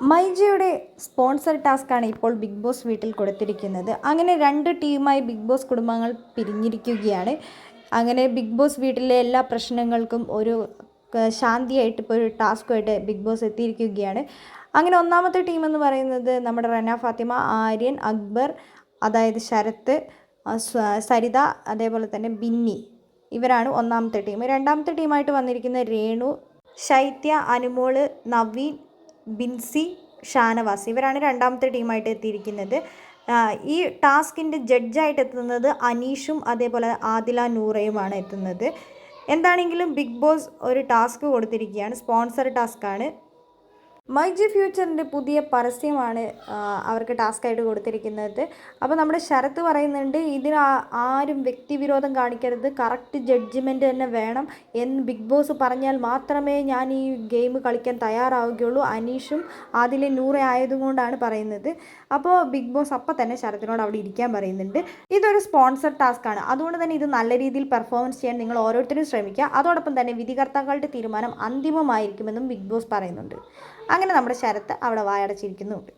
മൈജയുടെ sponsor ടാസ്ക്കാണ് ഇപ്പോൾ big boss വീട്ടിൽ കൊടുത്തിരിക്കുന്നത്. അങ്ങനെ രണ്ട് ടീമായി ബിഗ് ബോസ് കുടുംബങ്ങൾ പിരിഞ്ഞിരിക്കുകയാണ്. അങ്ങനെ ബിഗ് ബോസ് വീട്ടിലെ എല്ലാ പ്രശ്നങ്ങൾക്കും ഒരു ശാന്തിയായിട്ട് ഇപ്പോൾ ഒരു ടാസ്ക്കുമായിട്ട് ബിഗ് ബോസ് എത്തിയിരിക്കുകയാണ്. അങ്ങനെ ഒന്നാമത്തെ ടീം എന്ന് പറയുന്നത് നമ്മുടെ റന ഫാത്തിമ ആര്യൻ അക്ബർ അതായത് ശരത്ത് സരിത അതേപോലെ തന്നെ ബിന്നി ഇവരാണ് ഒന്നാമത്തെ ടീം. രണ്ടാമത്തെ ടീമായിട്ട് വന്നിരിക്കുന്ന രേണു ശൈത്യ അനുമോൾ നവീൻ ബിൻസി ഷാനവാസ് ഇവരാണ് രണ്ടാമത്തെ ടീമായിട്ട് എത്തിയിരിക്കുന്നത്. ഈ ടാസ്കിന്റെ ജഡ്ജായിട്ട് എത്തുന്നത് അനീഷും അതേപോലെ ആദില നൂറയുമാണ് എത്തുന്നത്. എന്താണെങ്കിലും ബിഗ് ബോസ് ഒരു ടാസ്ക് കൊടുത്തിരിക്കുകയാണ്. സ്പോൺസർ ടാസ്ക്കാണ് മൈ ജി ഫ്യൂച്ചറിന്റെ പുതിയ പരസ്യമാണ് അവർക്ക് ടാസ്ക്കായിട്ട് കൊടുത്തിരിക്കുന്നത്. അപ്പോൾ നമ്മുടെ ശരത്ത് പറയുന്നുണ്ട് ഇതിന് ആരും വ്യക്തിവിരോധം കാണിക്കരുത് കറക്റ്റ് ജഡ്ജ്മെന്റ് തന്നെ വേണം. എന്ന് ബിഗ് ബോസ് പറഞ്ഞാൽ മാത്രമേ ഞാൻ ഈ ഗെയിം കളിക്കാൻ തയ്യാറാവുകയുള്ളൂ. അനീഷും അതിലെ നൂറ ആയതുകൊണ്ടാണ് പറയുന്നത്. അപ്പോൾ ബിഗ് ബോസ് അപ്പം തന്നെ ശരത്തിനോട് അവിടെ ഇരിക്കാൻ പറയുന്നുണ്ട്. ഇതൊരു സ്പോൺസർ ടാസ്ക്കാണ് അതുകൊണ്ട് തന്നെ ഇത് നല്ല രീതിയിൽ പെർഫോമൻസ് ചെയ്യാൻ നിങ്ങൾ ഓരോരുത്തരും ശ്രമിക്കുക. അതോടൊപ്പം തന്നെ വിധികർത്താക്കളുടെ തീരുമാനം അന്തിമമായിരിക്കുമെന്നും ബിഗ് ബോസ് പറയുന്നുണ്ട്. അങ്ങനെ നമ്മുടെ ശരത്ത് അവിടെ വായടച്ചിരിക്കുന്നുമുണ്ട്